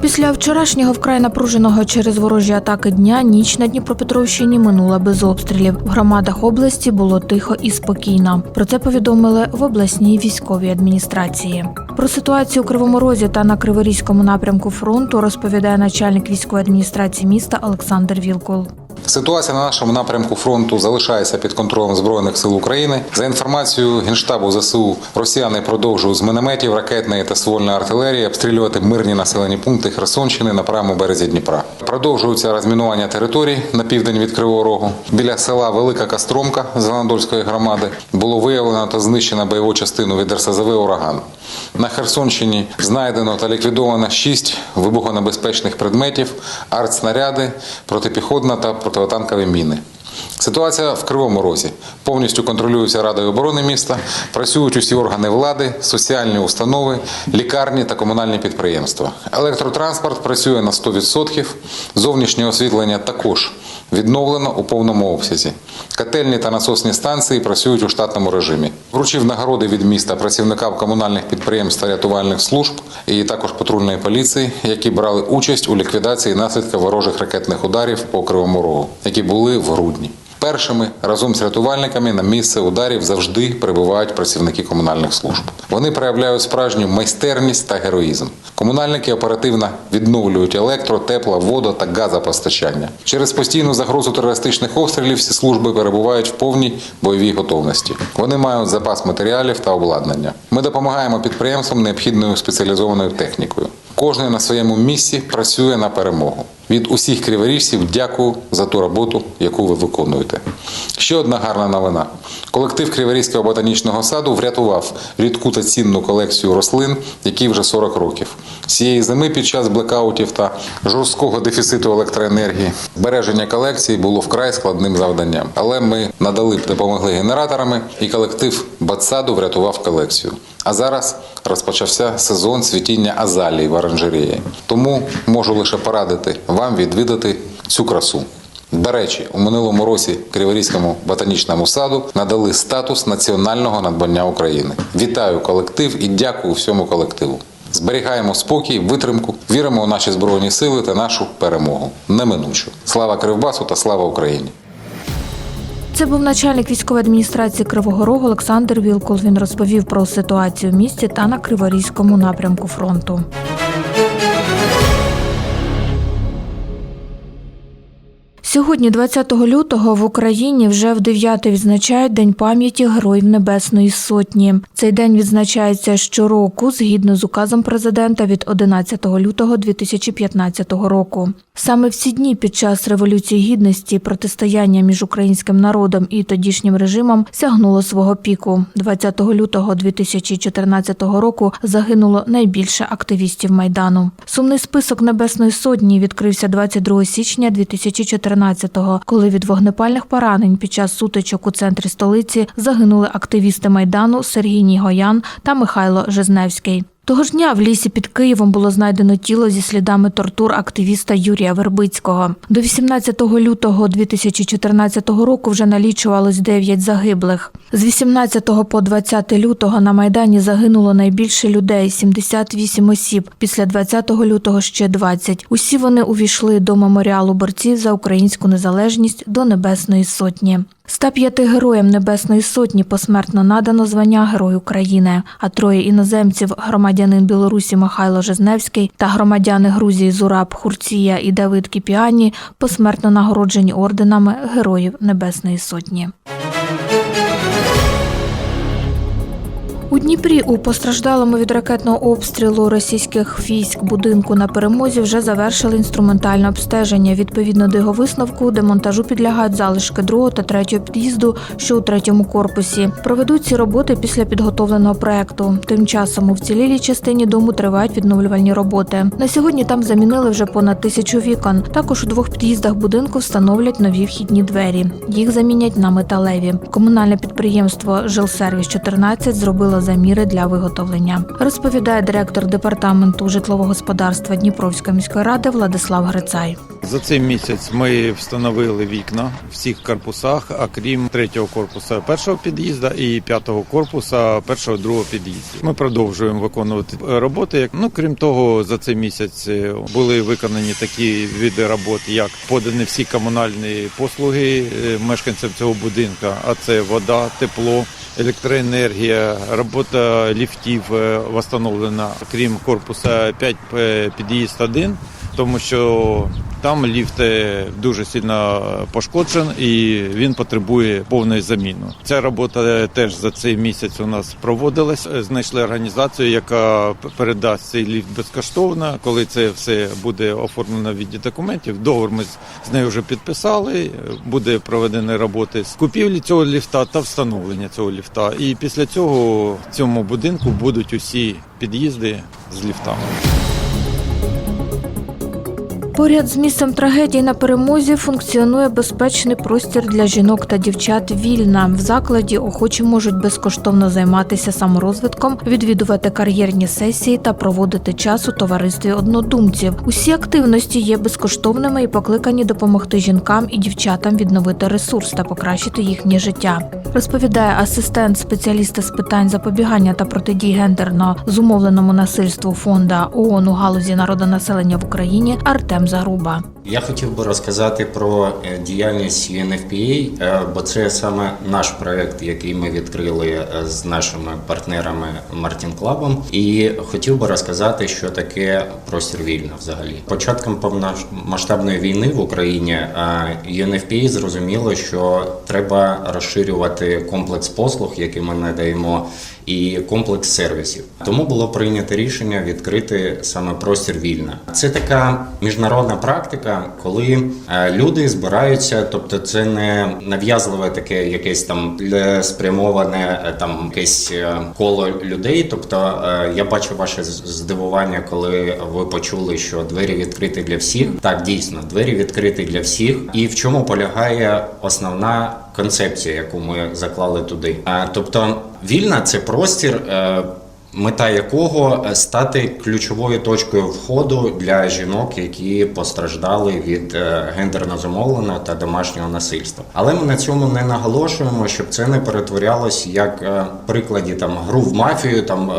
Після вчорашнього вкрай напруженого через ворожі атаки дня ніч на Дніпропетровщині минула без обстрілів. В громадах області було тихо і спокійно. Про це повідомили в обласній військовій адміністрації. Про ситуацію у Кривому Розі та на Криворізькому напрямку фронту розповідає начальник військової адміністрації міста Олександр Вілкул. Ситуація на нашому напрямку фронту залишається під контролем збройних сил України. За інформацією генштабу ЗСУ, росіяни продовжують з мінометів, ракетної та ствольної артилерії обстрілювати мирні населені пункти Херсонщини на правому березі Дніпра. Продовжується розмінування територій на південь від Кривого Рогу. Біля села Велика Костромка Зеленодольської громади було виявлено та знищено бойову частину від РСЗВ Ураган. На Херсонщині знайдено та ліквідовано шість вибухонебезпечних предметів, артснаряди, протипіхотна та противотанкові міни. Ситуація в Кривому Розі повністю контролюється Радою оборони міста. Працюють усі органи влади, соціальні установи, лікарні та комунальні підприємства. Електротранспорт працює на 100%, Зовнішнє освітлення також відновлено у повному обсязі. Котельні та насосні станції працюють у штатному режимі. Вручив нагороди від міста працівникам комунальних підприємств та рятувальних служб і також патрульної поліції, які брали участь у ліквідації наслідків ворожих ракетних ударів по Кривому Рогу, які були в грудні. Першими разом з рятувальниками на місце ударів завжди прибувають працівники комунальних служб. Вони проявляють справжню майстерність та героїзм. Комунальники оперативно відновлюють електро, тепло, воду та газопостачання. Через постійну загрозу терористичних обстрілів всі служби перебувають в повній бойовій готовності. Вони мають запас матеріалів та обладнання. Ми допомагаємо підприємствам необхідною спеціалізованою технікою. Кожен на своєму місці працює на перемогу. Від усіх криворіжців дякую за ту роботу, яку ви виконуєте. Ще одна гарна новина. Колектив Криворізького ботанічного саду врятував рідку та цінну колекцію рослин, які вже 40 років. Цієї зими під час блекаутів та жорсткого дефіциту електроенергії збереження колекції було вкрай складним завданням. Але ми надали допомогли генераторами, і колектив Батсаду врятував колекцію. А зараз розпочався сезон цвітіння азалії в оранжереї. Тому можу лише порадити вам відвідати цю красу. До речі, у минулому році Криворізькому ботанічному саду надали статус національного надбання України. Вітаю колектив і дякую всьому колективу. Зберігаємо спокій, витримку, віримо у наші збройні сили та нашу перемогу. Неминучу. Слава Кривбасу та слава Україні! Це був начальник військової адміністрації Кривого Рогу Олександр Вілкул. Він розповів про ситуацію в місті та на Криворізькому напрямку фронту. Сьогодні, 20 лютого, в Україні вже в 9 відзначають День пам'яті Героїв Небесної Сотні. Цей день відзначається щороку згідно з указом президента від 11 лютого 2015 року. Саме в ці дні під час революції гідності протистояння між українським народом і тодішнім режимом сягнуло свого піку. 20 лютого 2014 року загинуло найбільше активістів майдану. Сумний список Небесної Сотні відкрився 22 січня 2014-го, коли від вогнепальних поранень під час сутичок у центрі столиці загинули активісти майдану Сергій Нігоян та Михайло Жизневський. Того ж дня в лісі під Києвом було знайдено тіло зі слідами тортур активіста Юрія Вербицького. До 18 лютого 2014 року вже налічувалось 9 загиблих. З 18 по 20 лютого на майдані загинуло найбільше людей 78 осіб. Після 20 лютого ще 20. Усі вони увійшли до меморіалу борців за українську незалежність до Небесної Сотні. 105 героям Небесної Сотні посмертно надано звання Герой України, а троє іноземців громадянин Білорусі Михайло Жизневський та громадяни Грузії Зураб Хурція і Давид Кіпіані посмертно нагороджені орденами Героїв Небесної Сотні. У Дніпрі у постраждалому від ракетного обстрілу російських військ будинку на перемозі вже завершили інструментальне обстеження. Відповідно до його висновку, демонтажу підлягають залишки другого та третього під'їзду, що у третьому корпусі. Проведуть ці роботи після підготовленого проекту. Тим часом у вцілілій частині дому тривають відновлювальні роботи. На сьогодні там замінили вже понад тисячу вікон. Також у двох під'їздах будинку встановлять нові вхідні двері. Їх замінять на металеві. Комунальне підприємство Жилсервіс 14 зробило заміри для виготовлення. Розповідає директор департаменту житлового господарства Дніпровської міської ради Владислав Грицай. За цей місяць ми встановили вікна в всіх корпусах, а крім третього корпуса першого під'їзда і п'ятого корпуса першого другого під'їзду. Ми продовжуємо виконувати роботи. Ну крім того, за цей місяць е, були виконані такі види робот, як подані всі комунальні послуги е, мешканцям цього будинку. А це вода, тепло, електроенергія, робота ліфтів е, встановлена. Крім корпуса 5 е, під'їзд 1 тому що там ліфт е, дуже сильно пошкоджений і він потребує повної заміни. Ця робота е, теж за цей місяць у нас проводилась. Е, Знайшли організацію, яка передасть цей ліфт безкоштовно. Коли це все буде оформлено в віді документів, договор ми з- нею вже підписали. Буде проведені роботи з купівлі цього ліфта та встановлення цього ліфта. І після цього в цьому будинку будуть усі під'їзди з ліфтами. Поряд з місцем трагедії на перемозі функціонує безпечний простір для жінок та дівчат вільна. В закладі охочі можуть безкоштовно займатися саморозвитком, відвідувати кар'єрні сесії та проводити час у товаристві однодумців. Усі активності є безкоштовними і покликані допомогти жінкам і дівчатам відновити ресурс та покращити їхнє життя. Розповідає асистент спеціаліста з питань запобігання та протидії гендерно зумовленому насильству фонда ООН у галузі народонаселення в Україні Артем Заруба. Я хотів би розказати про е, діяльність UNFPA, е, бо це саме наш проект, який ми відкрили е, з нашими партнерами Мартін Клабом. І хотів би розказати, що таке простір вільно взагалі. Початком повномасштабної війни в Україні UNFPA зрозуміло, що треба розширювати комплекс послуг, які ми надаємо. І комплекс сервісів тому було прийнято рішення відкрити саме простір вільна. Це така міжнародна практика, коли е, люди збираються, тобто це не нав'язливе таке якесь там спрямоване е, там якесь е, коло людей. Тобто я бачу ваше здивування, коли ви почули, що двері відкриті для всіх. Так, дійсно, двері відкриті для всіх. І в чому полягає основна концепція, яку ми заклали туди. Е, Тобто, вільна це простір. е, Мета якого е, стати ключовою точкою входу для жінок, які постраждали від е, гендерно зумовленого та домашнього насильства. Але ми на цьому не наголошуємо, щоб це не перетворялось як прикладі там гру в мафію, там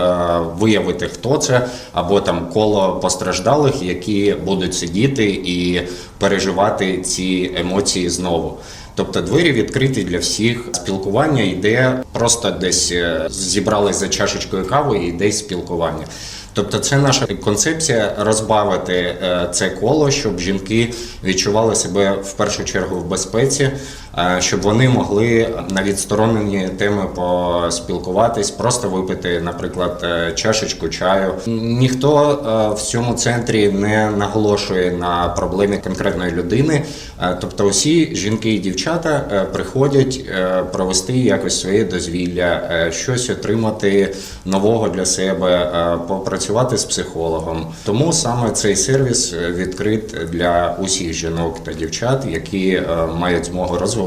виявити хто це, або там коло постраждалих, які будуть сидіти і переживати ці емоції знову. Тобто двері відкриті для всіх. Спілкування йде просто десь е, зібрались за чашечкою кави і йде спілкування. Тобто, це наша концепція розбавити е, це коло, щоб жінки відчували себе в першу чергу в безпеці, щоб вони могли на відсторонені теми поспілкуватись, просто випити, наприклад, е, чашечку чаю. Ніхто е, в цьому центрі не наголошує на проблемі конкретної людини. Е, Тобто, усі жінки і дівчата е, приходять е, провести якось своє дозвілля, е, щось отримати нового для себе, е, попрацювати з психологом. Тому саме цей сервіс е, відкрит для усіх жінок та дівчат, які е, мають змогу розвиватися,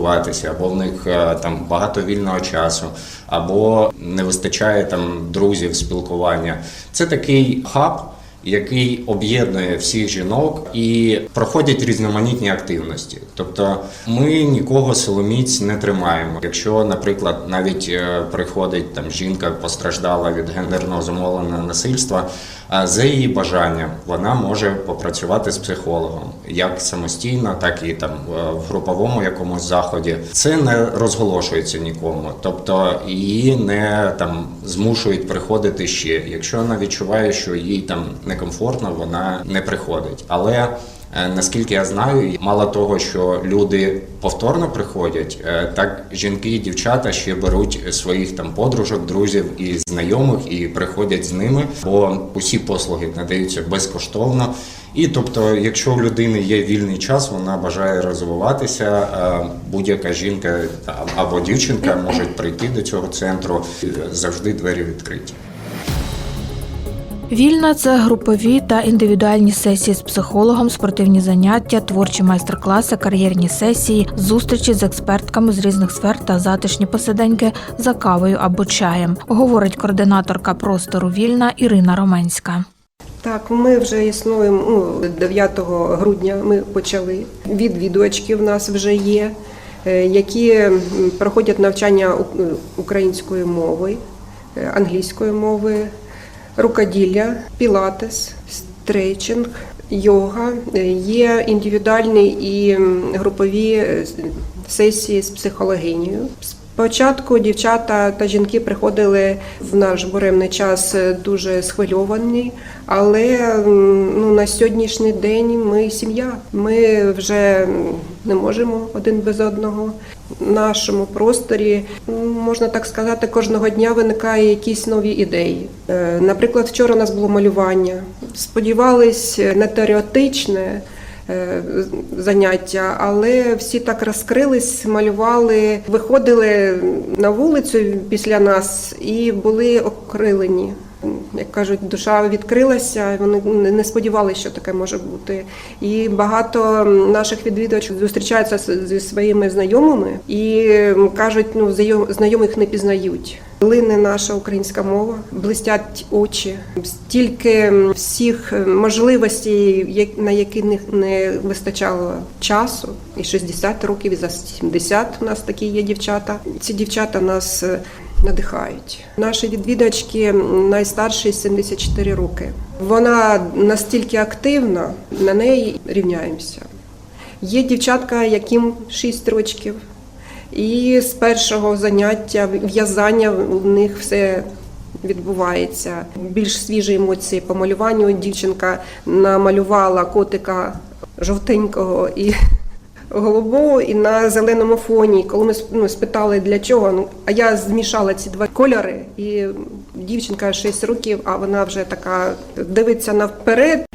або в них е, там багато вільного часу, або не вистачає там друзів спілкування. Це такий хаб який об'єднує всіх жінок і проходять різноманітні активності. Тобто ми нікого силоміць не тримаємо. Якщо, наприклад, навіть е, приходить там жінка, постраждала від гендерного замовленого насильства, а за її бажанням вона може попрацювати з психологом як самостійно, так і там е, в груповому якомусь заході. Це не розголошується нікому, тобто її не там змушують приходити ще. Якщо вона відчуває, що їй там некомфортно, вона не приходить. Але Е, Наскільки я знаю, мало того, що люди повторно приходять, е, так жінки і дівчата ще беруть своїх там подружок, друзів і знайомих і приходять з ними, бо усі послуги надаються безкоштовно. І тобто, якщо у людини є вільний час, вона бажає розвиватися. е, Будь-яка жінка або дівчинка можуть прийти до цього центру. Завжди двері відкриті. Вільна це групові та індивідуальні сесії з психологом, спортивні заняття, творчі майстер-класи, кар'єрні сесії, зустрічі з експертками з різних сфер та затишні посиденьки за кавою або чаєм, говорить координаторка простору Вільна Ірина Роменська. Так, ми вже існуємо ну, 9 грудня. Ми почали. Відвідувачки в нас вже є, е, які проходять навчання української мови, е, англійської мови, рукоділля, пілатес, стрейчинг, йога. Е, Є індивідуальні і групові е, сесії з психологинею. Спочатку дівчата та жінки приходили в наш буремний час е, дуже схвильовані, але ну, на сьогоднішній день ми сім'я. Ми вже не можемо один без одного. Нашому просторі, можна так сказати, кожного дня виникає якісь нові ідеї. Е, Наприклад, вчора у нас було малювання. Сподівались не теоретичне, е, заняття, але всі так розкрились, малювали, виходили на вулицю після нас і були окрилені. Як кажуть, душа відкрилася, вони не- сподівалися, що таке може бути. І багато наших відвідувачів зустрічаються зі своїми знайомими і кажуть, ну знайом- знайомих не пізнають. Лине наша українська мова, блистять очі, стільки всіх можливостей, на які не- вистачало часу, і 60 років, і за 70 у нас такі є дівчата. Ці дівчата нас надихають. Наші відвідувачки найстарші 74 роки. Вона настільки активна, на неї рівняємося. Є дівчатка, яким 6 років. І з першого заняття в'язання у них все відбувається. Більш свіжі емоції по малюванню. Дівчинка намалювала котика жовтенького і голубого і на зеленому фоні. Коли ми ну, спитали для чого, ну а я змішала ці два кольори, і дівчинка 6 років, а вона вже така дивиться навперед.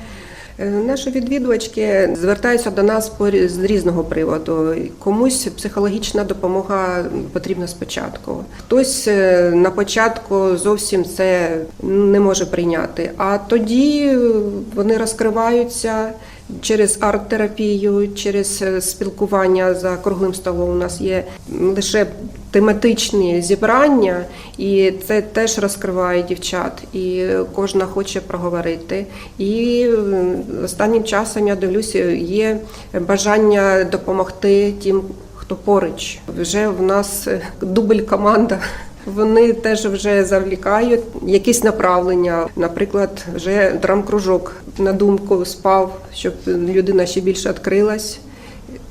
Е, Наші відвідувачки звертаються до нас з різного приводу. Комусь психологічна допомога потрібна спочатку. Хтось е, на початку зовсім це не може прийняти. А тоді вони розкриваються через арт-терапію, через е, спілкування за круглим столом. У нас є лише тематичні зібрання, і це теж розкриває дівчат. І кожна хоче проговорити. І останнім часом я дивлюся, є бажання допомогти тим, хто поруч. Вже в нас е, дубль команда. Вони теж вже завлікають якісь направлення. Наприклад, вже драм-кружок на думку спав, щоб людина ще більше відкрилась.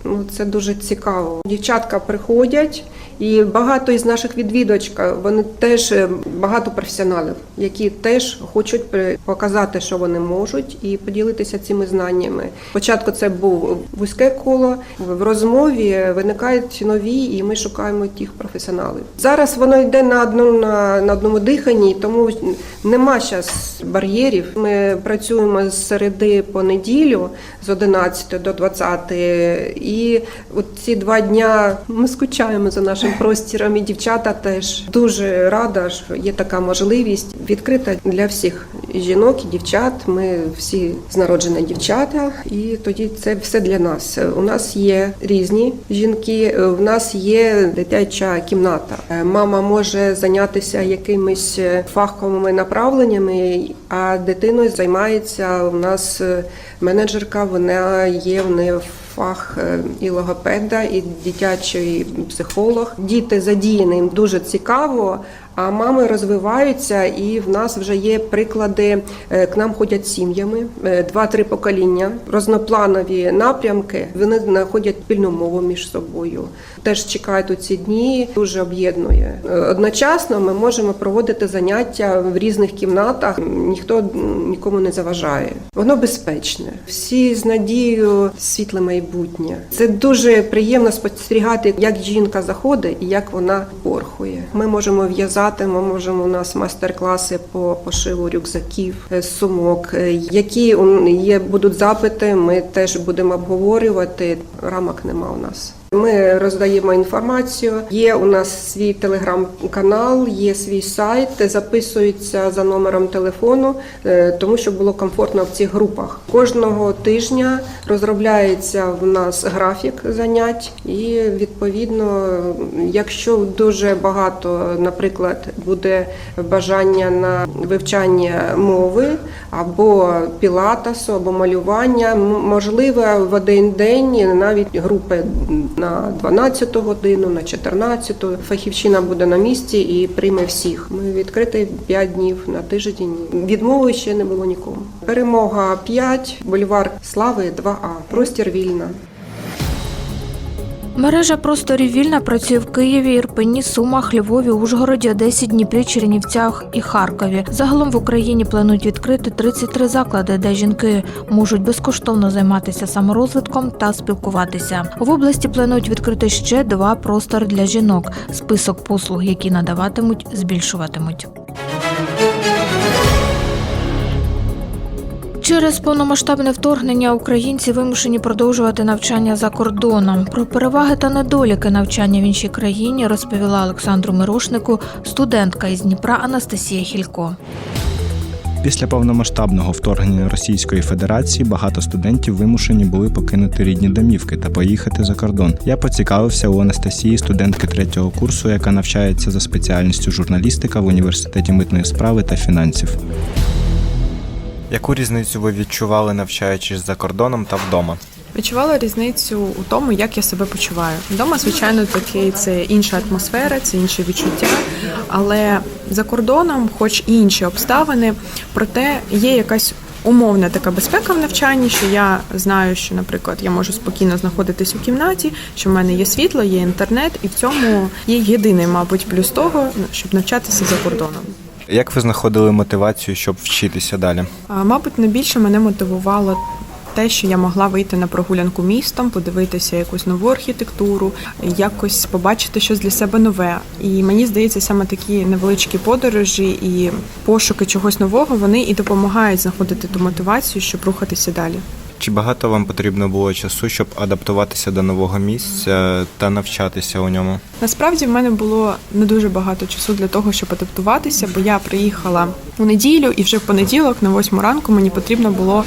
Ну, це дуже цікаво. Дівчатка приходять, і багато із наших відвідувачок, вони теж е, багато професіоналів, які теж хочуть показати, що вони можуть, і поділитися цими знаннями. Спочатку це був вузьке коло. В розмові виникають нові, і ми шукаємо тих професіоналів. Зараз воно йде на одному на, на одному диханні, тому нема зараз бар'єрів. Ми працюємо з середи по неділю з 11 до 20. І от ці два дня ми скучаємо за нашим простіром. І дівчата теж дуже рада, що є така можливість відкрита для всіх жінок і дівчат. Ми всі з народження дівчата, і тоді це все для нас. У нас є різні жінки. У нас є дитяча кімната. Мама може зайнятися якимись фаховими направленнями, а дитиною займається у нас менеджерка. Вона є в неї в фах е, і логопеда, і дитячий психолог. Діти задіяні їм дуже цікаво. А мами розвиваються, і в нас вже є приклади. е, К нам ходять сім'ями, е, два-три покоління, різнопланові напрямки. Вони знаходять спільну мову між собою. Теж чекають у ці дні, дуже об'єднує. Е, Одночасно ми можемо проводити заняття в різних кімнатах. Ніхто нікому не заважає. Воно безпечне. Всі з надією світле майбутнє. Це дуже приємно спостерігати, як жінка заходить і як вона порхує. Ми можемо в'язати. Ми можемо у нас майстер-класи по пошиву рюкзаків, е, сумок. Е, Які є будуть запити, ми теж будемо обговорювати. Рамок нема у нас. Ми роздаємо інформацію. Є у нас свій телеграм-канал, є свій сайт, записуються за номером телефону, е, тому що було комфортно в цих групах. Кожного тижня розробляється в нас графік занять, і відповідно, якщо дуже багато, наприклад, буде бажання на вивчання мови або пілатесу, або малювання, можливо, в один день навіть групи на 12 годину, на 14. Фахівчина буде на місці і прийме всіх. Ми відкриті 5 днів на тиждень. Відмови ще не було нікому. Перемога 5, бульвар слави 2А. Простір вільна. Мережа просторів вільна працює в Києві, Ірпені, Сумах, Львові, Ужгороді, Одесі, Дніпрі, Чернівцях і Харкові. Загалом в Україні планують відкрити 33 заклади, де жінки можуть безкоштовно займатися саморозвитком та спілкуватися. В області планують відкрити ще два простори для жінок. Список послуг, які надаватимуть, збільшуватимуть. Через повномасштабне вторгнення українці вимушені продовжувати навчання за кордоном. Про переваги та недоліки навчання в іншій країні розповіла Олександру Мирошнику студентка із Дніпра Анастасія Хілько. Після повномасштабного вторгнення Російської Федерації багато студентів вимушені були покинути рідні домівки та поїхати за кордон. Я поцікавився у Анастасії, студентки третього курсу, яка навчається за спеціальністю журналістика в університеті митної справи та фінансів. Яку різницю ви відчували, навчаючись за кордоном та вдома? Відчувала різницю у тому, як я себе почуваю. Вдома, звичайно, таки це інша атмосфера, це інше відчуття. Але за кордоном, хоч і інші обставини, проте є якась умовна така безпека в навчанні, що я знаю, що, наприклад, я можу спокійно знаходитись у кімнаті, що в мене є світло, є інтернет, і в цьому є єдиний, мабуть, плюс того, щоб навчатися за кордоном. Як ви знаходили мотивацію, щоб вчитися далі? Мабуть, найбільше мене мотивувало те, що я могла вийти на прогулянку містом, подивитися якусь нову архітектуру, якось побачити щось для себе нове. І мені здається, саме такі невеличкі подорожі і пошуки чогось нового вони і допомагають знаходити ту мотивацію, щоб рухатися далі. Чи багато вам потрібно було часу, щоб адаптуватися до нового місця та навчатися у ньому? Насправді в мене було не дуже багато часу для того, щоб адаптуватися, бо я приїхала у неділю, і вже в понеділок, на восьму ранку, мені потрібно було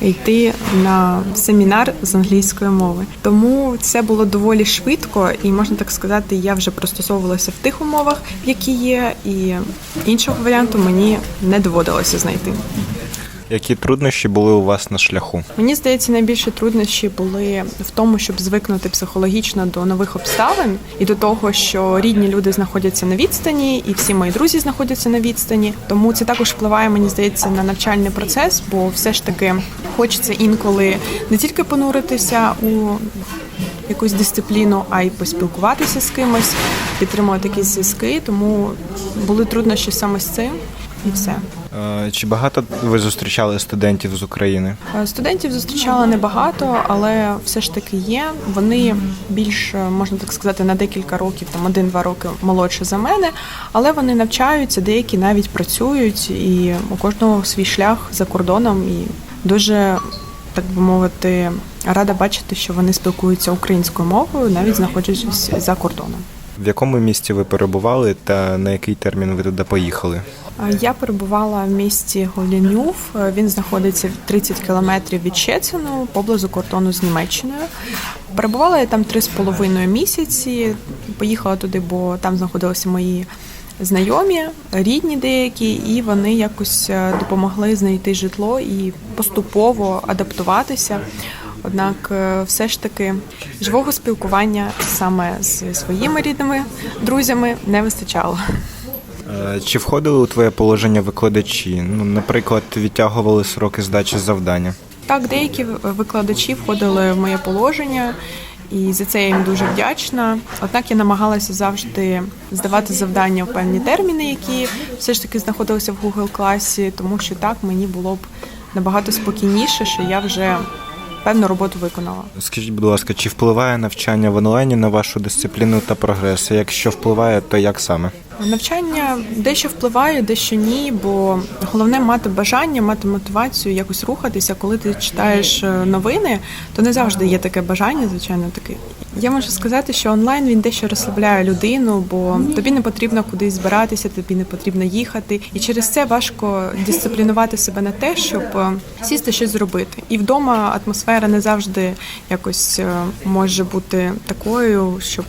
йти на семінар з англійської мови. Тому це було доволі швидко, і можна так сказати, я вже пристосовувалася в тих умовах, які є, і іншого варіанту мені не доводилося знайти. Які труднощі були у вас на шляху? Мені здається, найбільші труднощі були в тому, щоб звикнути психологічно до нових обставин і до того, що рідні люди знаходяться на відстані, і всі мої друзі знаходяться на відстані. Тому це також впливає, мені здається, на навчальний процес, бо все ж таки хочеться інколи не тільки понуритися у якусь дисципліну, а й поспілкуватися з кимось, підтримувати якісь зв'язки. Тому були труднощі саме з цим, і все. Е, Чи багато ви зустрічали студентів з України? Е, Студентів зустрічала небагато, але все ж таки є. Вони більш е, можна так сказати на декілька років, там один-два роки молодше за мене, але вони навчаються, деякі навіть працюють, і у кожного свій шлях за кордоном. І дуже так би мовити, рада бачити, що вони спілкуються українською мовою, навіть знаходячись за кордоном. В якому місті ви перебували та на який термін ви туди поїхали? Я перебувала в місті Голянюв. Е, Він знаходиться в 30 кілометрів від Щецину, поблизу кордону з Німеччиною. Перебувала я там три з половиною місяці. Поїхала туди, бо там знаходилися мої знайомі, рідні деякі, і вони якось е, допомогли знайти житло і поступово адаптуватися. Однак, е, все ж таки, живого спілкування саме з своїми рідними друзями не вистачало. Е, Чи входили у твоє положення викладачі? Ну, наприклад, відтягували сроки здачі завдання. Так, деякі викладачі входили в моє положення, і за це я їм дуже вдячна. Однак я намагалася завжди здавати завдання в певні терміни, які все ж таки знаходилися в Google класі, тому що так мені було б набагато спокійніше, що я вже певну роботу виконала. Скажіть, будь ласка, чи впливає навчання в онлайні на вашу дисципліну та прогрес? Якщо впливає, то як саме? Навчання дещо впливає, дещо ні, бо головне мати бажання, мати мотивацію, якось рухатися. Коли ти читаєш е, новини, то не завжди є таке бажання, звичайно, таке. Я можу сказати, що онлайн він дещо розслабляє людину, бо тобі не потрібно кудись збиратися, тобі не потрібно їхати. І через це важко дисциплінувати себе на те, щоб е, сісти щось зробити. І вдома атмосфера не завжди якось е, може бути такою, щоб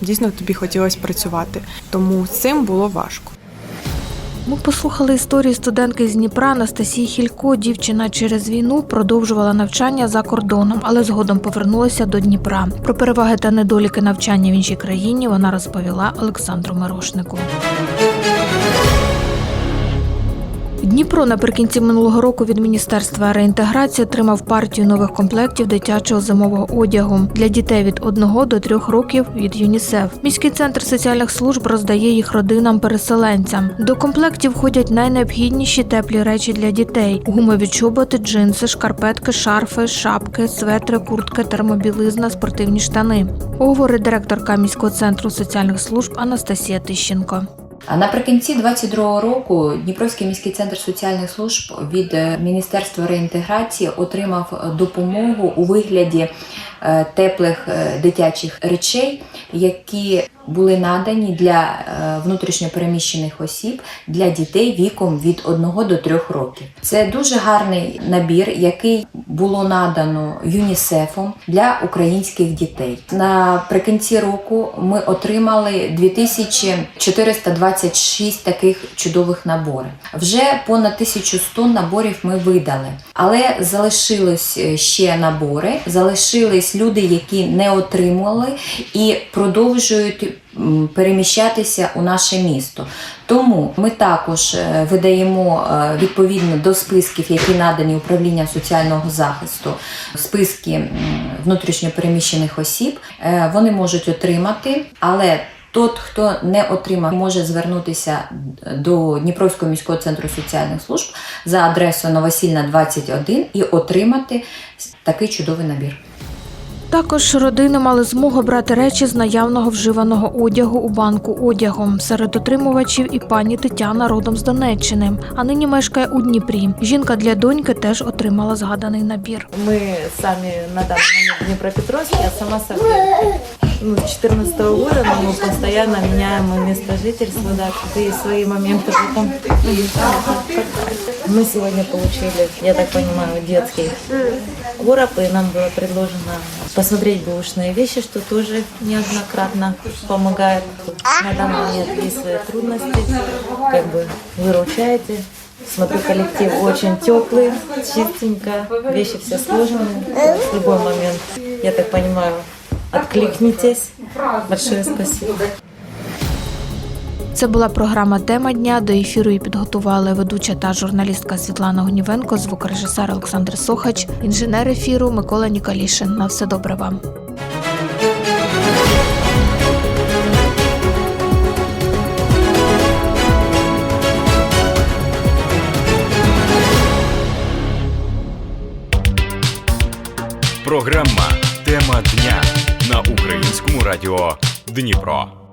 дійсно тобі хотілося працювати. Тому з цим було важко. Ми послухали історії студентки з Дніпра Анастасії Хілько. Дівчина через війну продовжувала навчання за кордоном, але згодом повернулася до Дніпра. Про переваги та недоліки навчання в іншій країні вона розповіла Олександру Мирошнику. Дніпро наприкінці минулого року від міністерства реінтеграції отримав партію нових комплектів дитячого зимового одягу для дітей від 1 до 3 років від ЮНІСЕФ. Міський центр соціальних служб роздає їх родинам-переселенцям. До комплектів входять найнеобхідніші теплі речі для дітей: гумові чоботи, джинси, шкарпетки, шарфи, шапки, светри, куртки, термобілизна, спортивні штани. Говорить директорка міського центру соціальних служб Анастасія Тищенко. Наприкінці 22 року Дніпровський міський центр соціальних служб від е, Міністерства реінтеграції отримав е, допомогу у вигляді теплих е, дитячих речей, які були надані для е, внутрішньопереміщених осіб для дітей віком від 1 до 3 років. Це дуже гарний набір, який було надано ЮНІСЕФом для українських дітей. Наприкінці року ми отримали 2426 таких чудових наборів. Вже понад 1100 наборів ми видали, але залишились е, ще набори, залишились люди, які не отримали і продовжують переміщатися у наше місто. Тому ми також е, видаємо е, відповідно до списків, які надані управління соціального захисту, списки внутрішньопереміщених осіб. Е, Вони можуть отримати, але Тот, хто не отримав, може звернутися до Дніпровського міського центру соціальних служб за адресою Новосільна 21 і отримати такий чудовий набір. Також родини мали змогу брати речі з наявного вживаного одягу у банку одягу. Серед отримувачів і пані Тетяна родом з Донеччини, а нині мешкає у Дніпрі. Жінка для доньки теж отримала згаданий набір. Ми самі на момент в я сама с Армянки. Ну, с 14 года, но мы постоянно меняем место жительства, да, какие свои моменты потом. Мы сегодня получили, я так понимаю, детский короб, и нам было предложено посмотреть бэушные вещи, что тоже неоднократно помогает. На данный момент есть свои трудности, как бы выручаете. Смотрю, коллектив очень теплый, чистенько, вещи все сложены. В любой момент, я так понимаю, откликнитесь. Большое спасибо. Це була програма Тема дня. До ефіру її підготували ведуча та журналістка Світлана Гнівенко, звукорежисер Олександр Сохач, інженер ефіру Микола Нікалішин. На все добре вам. Програма Тема дня українському радіо Дніпро.